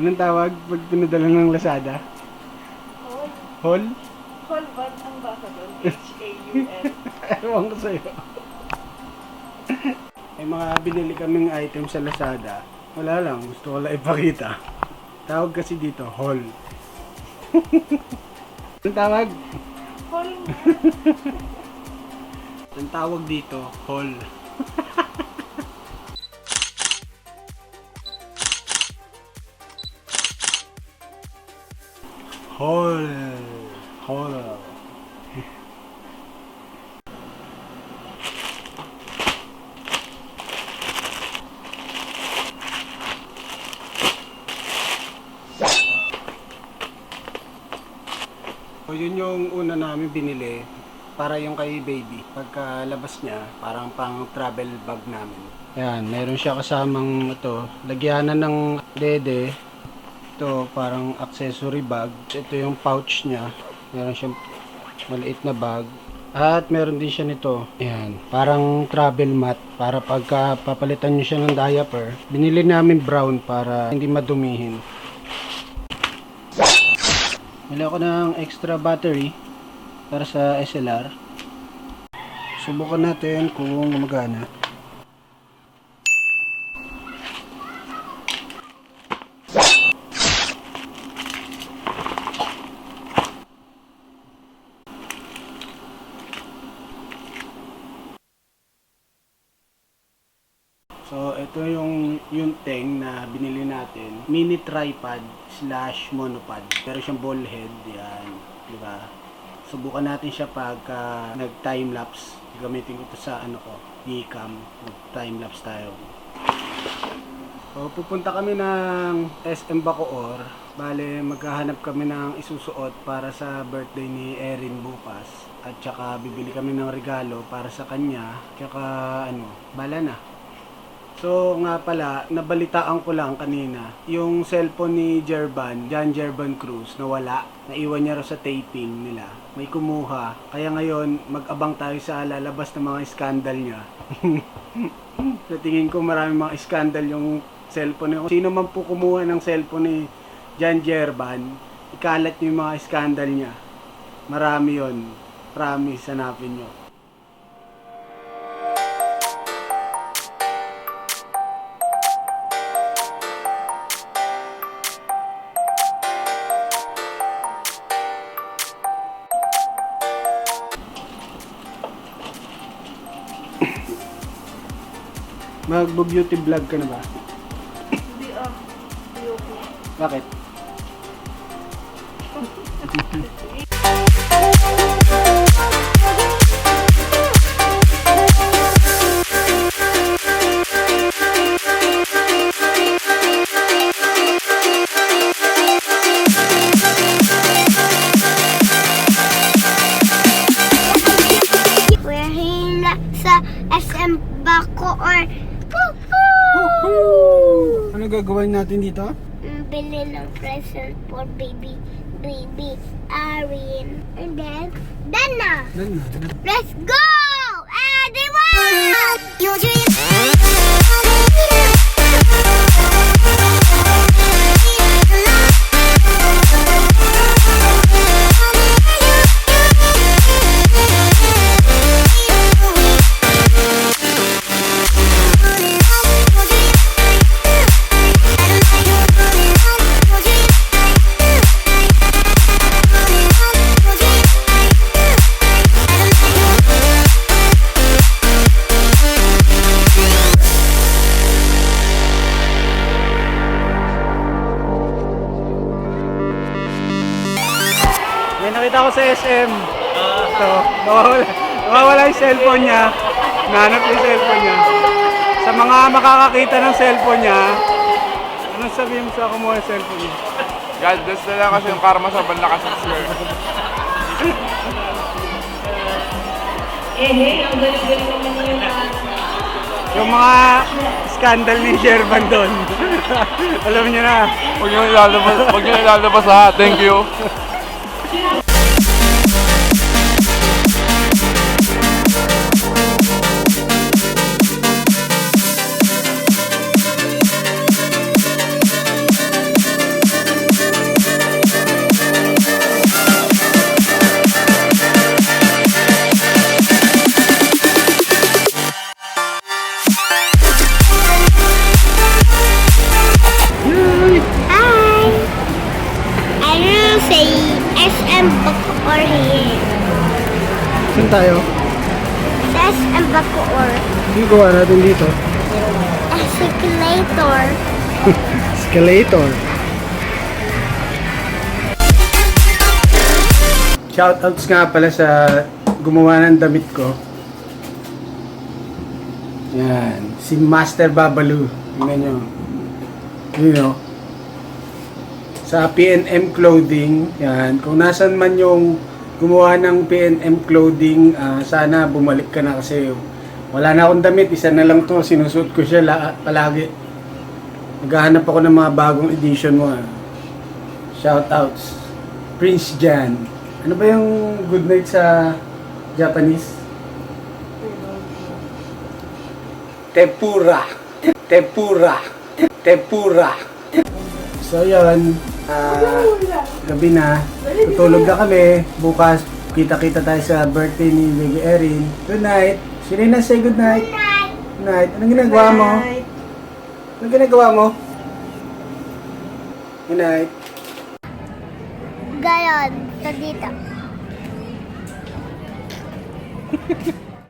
Anong tawag pag pinadala ng Lazada? Hall. Hall? Hall ba ang basa doon? H-A-U-L. Ewan ko sa'yo. May mga binili kaming item sa Lazada. Wala lang, gusto ko lang ipakita. Tawag kasi dito, hall. Ang tawag? Hall. Ang tawag dito, hall. Hall. Hall. So yun yung una namin binili para yung kay baby. Pagkalabas niya, parang pang travel bag namin. Ayan, meron siya kasamang ito, lagyanan ng dede. Ito parang accessory bag. Ito yung pouch niya. Meron siyang maliit na bag. At meron din siya nito. Ayan, parang travel mat para pagka papalitan niyo siya ng diaper. Binili namin brown para hindi madumihin. Bili ako ng extra battery para sa SLR. Subukan natin kung gumagana. So, ito yung yung thing na binili natin. Mini tripod slash monopod. Pero siyang ball head. Yan. Di ba? Subukan natin siya pag nag-time lapse. Gamitin ko ito sa ano ko, Gcam. Nag-time lapse tayo. So, pupunta kami ng SM Bacoor. Bale, maghahanap kami ng isusuot para sa birthday ni Erin bukas. At saka bibili kami ng regalo para sa kanya. Tsaka ano, bala na. So nga pala, nabalitaan ko lang kanina, yung cellphone ni Jerban, John Jerban Cruz, nawala. Naiwan niya raw sa taping nila. May kumuha. Kaya ngayon, mag-abang tayo sa lalabas ng mga skandal niya. sa tingin ko marami mga skandal yung cellphone niya. Sino man po kumuha ng cellphone ni John Jerban, ikalat niyo yung mga skandal niya. Marami yon. Promise, hanapin niyo. Mag-beauty vlog ka na ba? Hindi ah. Ayoko. Bakit? We're gagawin natin dito? Mm, Bili ng present for baby, baby Arin. And then, done na! Dahil na. Let's go! Everyone! You May nakita ko sa SM. Ito, nawawala, nawawala yung cellphone niya. Nanap yung cellphone niya. Sa mga makakakita ng cellphone niya, anong sabihin mo sa kumuha yung cellphone niya? God bless na lang kasi yung karma sa banlakas ng sir. Yung mga scandal ni Sherman doon. Alam niyo na. Huwag nyo ilalabas, huwag nyo ilalabas ha. Thank you. Tayo? Des and Bacoor. Hindi gawa natin dito. Escalator. Escalator. Shoutouts nga pala sa gumawa ng damit ko. Yan. Si Master Babalu. Tingnan nyo. Yun know, sa PNM Clothing. Yan. Kung nasan man yung gumawa ng PNM Clothing, ah, sana bumalik ka na kasi wala na akong damit. Isa na lang to. Sinusuot ko siya la- palagi. Naghahanap ako ng mga bagong edition mo. ah. Shoutouts. Prince Jan. Ano ba yung good night sa Japanese? Tempura. Tempura. Tempura. So yun, ah, gabi na. Tutulog na kami. Bukas, kita-kita tayo sa birthday ni Baby Erin. Good night. Sino na say good night? Good night. Anong ginagawa mo? Anong ginagawa mo? Good night. Gayon. Sa dito.